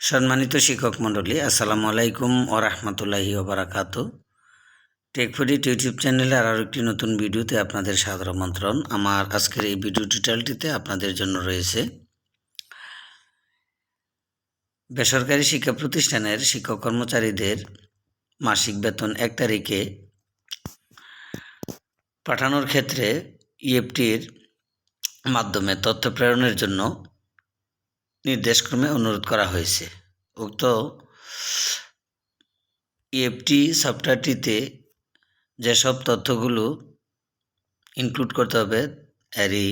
সম্মানিত শিক্ষক মণ্ডলী, আসসালামু আলাইকুম ও রহমতুল্লাহি ওবরাকাত। টেকফুডিট ইউটিউব চ্যানেলে আর একটি নতুন ভিডিওতে আপনাদের সাদর আমন্ত্রণ। আমার আজকের এই ভিডিও টিউটোরিয়ালটিতে আপনাদের জন্য রয়েছে বেসরকারি শিক্ষা প্রতিষ্ঠানের শিক্ষক কর্মচারীদের মাসিক বেতন এক তারিখে পাঠানোর ক্ষেত্রে ইএফটির মাধ্যমে তথ্য প্রেরণের জন্য নির্দেশক্রমে অনুরোধ করা হয়েছে। উক্ত ইএফটি সফটওয়্যারটিতে যেসব তথ্যগুলো ইনক্লুড করতে হবে এরই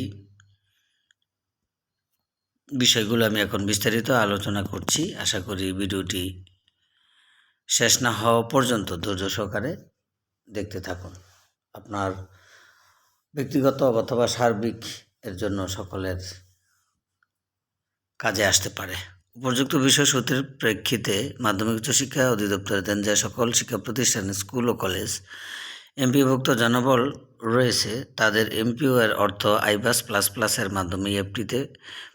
বিষয়গুলো আমি এখন বিস্তারিত আলোচনা করছি। আশা করি ভিডিওটি শেষ না হওয়া পর্যন্ত ধৈর্য সহকারে দেখতে থাকুন। আপনার ব্যক্তিগত অথবা সার্বিক এর জন্য সকলের কাজে আসতে পারে। উপযুক্ত বিষয় সূত্রের প্রেক্ষিতে মাধ্যমিক উচ্চশিক্ষা অধিদপ্তর দেন যে সকল শিক্ষা প্রতিষ্ঠান, স্কুল ও কলেজ এমপিভুক্ত জনবল রয়েছে। তাদের এমপিও এর অর্থ আইবাস প্লাস প্লাসের মাধ্যমে এফটিতে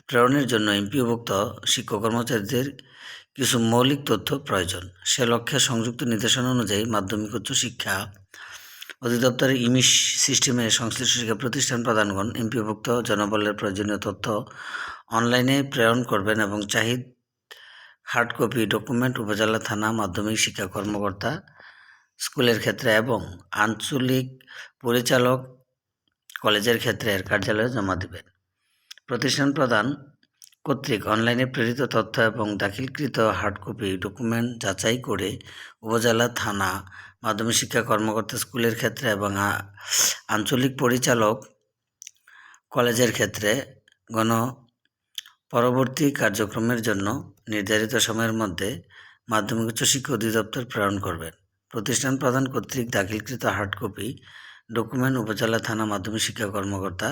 প্রেরণের জন্য এমপিওভুক্ত শিক্ষক কর্মচারীদের কিছু মৌলিক তথ্য প্রয়োজন। সে লক্ষ্যে সংযুক্ত নির্দেশনা অনুযায়ী মাধ্যমিক উচ্চশিক্ষা অধিদপ্তরের ইমিশ সিস্টেমে সংশ্লিষ্ট শিক্ষা প্রতিষ্ঠান প্রদানগণ এমপিভুক্ত জনবলের প্রয়োজনীয় তথ্য অনলাইনে প্রেরণ করবেন এবং চাহিদ হার্ড কপি ডকুমেন্ট, উপজেলা থানা, মাধ্যমিক শিক্ষা কর্মকর্তা, স্কুলের ক্ষেত্রে এবং আঞ্চলিক পরিচালক কলেজের ক্ষেত্রে এর কার্যালয়ে জমা দেবেন। প্রতিষ্ঠান প্রদান কর্তৃক অনলাইনে প্রেরিত তথ্য এবং দাখিলকৃত হার্ড কপি ডকুমেন্ট যাচাই করে উপজেলা, থানা মাধ্যমিক শিক্ষা কর্মকর্তা স্কুলের ক্ষেত্রে এবং আঞ্চলিক পরিচালক কলেজের ক্ষেত্রে গণ পরবর্তী কার্যক্রমের জন্য নির্ধারিত সময়ের মধ্যে মাধ্যমিক উচ্চশিক্ষা অধিদপ্তর প্রেরণ করবেন। প্রতিষ্ঠান প্রধান কর্তৃক দাখিলকৃত হার্ড কপি, ডকুমেন্ট উপজেলা থানা মাধ্যমিক শিক্ষা কর্মকর্তা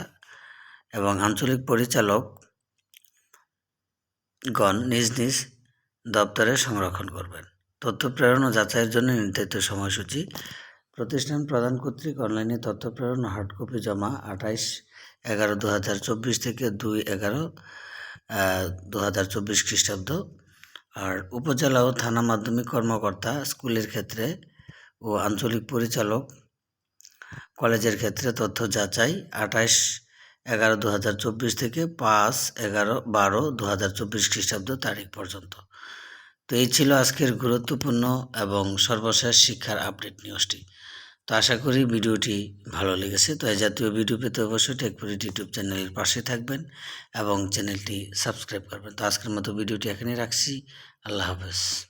এবং আঞ্চলিক পরিচালক গণ নিজ নিজ দপ্তরে সংরক্ষণ করবেন। তথ্য প্রেরণ ও যাচাইয়ের জন্য নির্ধারিত সময়সূচি। প্রতিষ্ঠান প্রদান কর্তৃক অনলাইনে তথ্য প্রেরণ হার্ড কপি জমা আঠাইশ এগারো দু হাজার চব্বিশ থেকে দুই এগারো দু হাজার চব্বিশ খ্রিস্টাব্দ। আর উপজেলা ও থানা মাধ্যমিক কর্মকর্তা, স্কুলের ক্ষেত্রে ও আঞ্চলিক পরিচালক। কলেজের ক্ষেত্রে তথ্য যাচাই আঠাইশ এগারো দু হাজার চব্বিশ থেকে পাঁচ এগারো বারো দু হাজার চব্বিশ খ্রিস্টাব্দ তারিখ পর্যন্ত। তো এই ছিল আজকের গুরুত্বপূর্ণ এবং সর্বশেষ শিক্ষার আপডেট নিউজটি। তো আশা করি ভিডিওটি ভালো লেগেছে। তো এই জাতীয় ভিডিও পেতে অবশ্যই টেকপুরি ইউটিউব চ্যানেলের পাশে থাকবেন এবং চ্যানেলটি সাবস্ক্রাইব করবেন। তো আজকের মতো ভিডিওটি এখানেই রাখছি। আল্লাহ হাফেজ।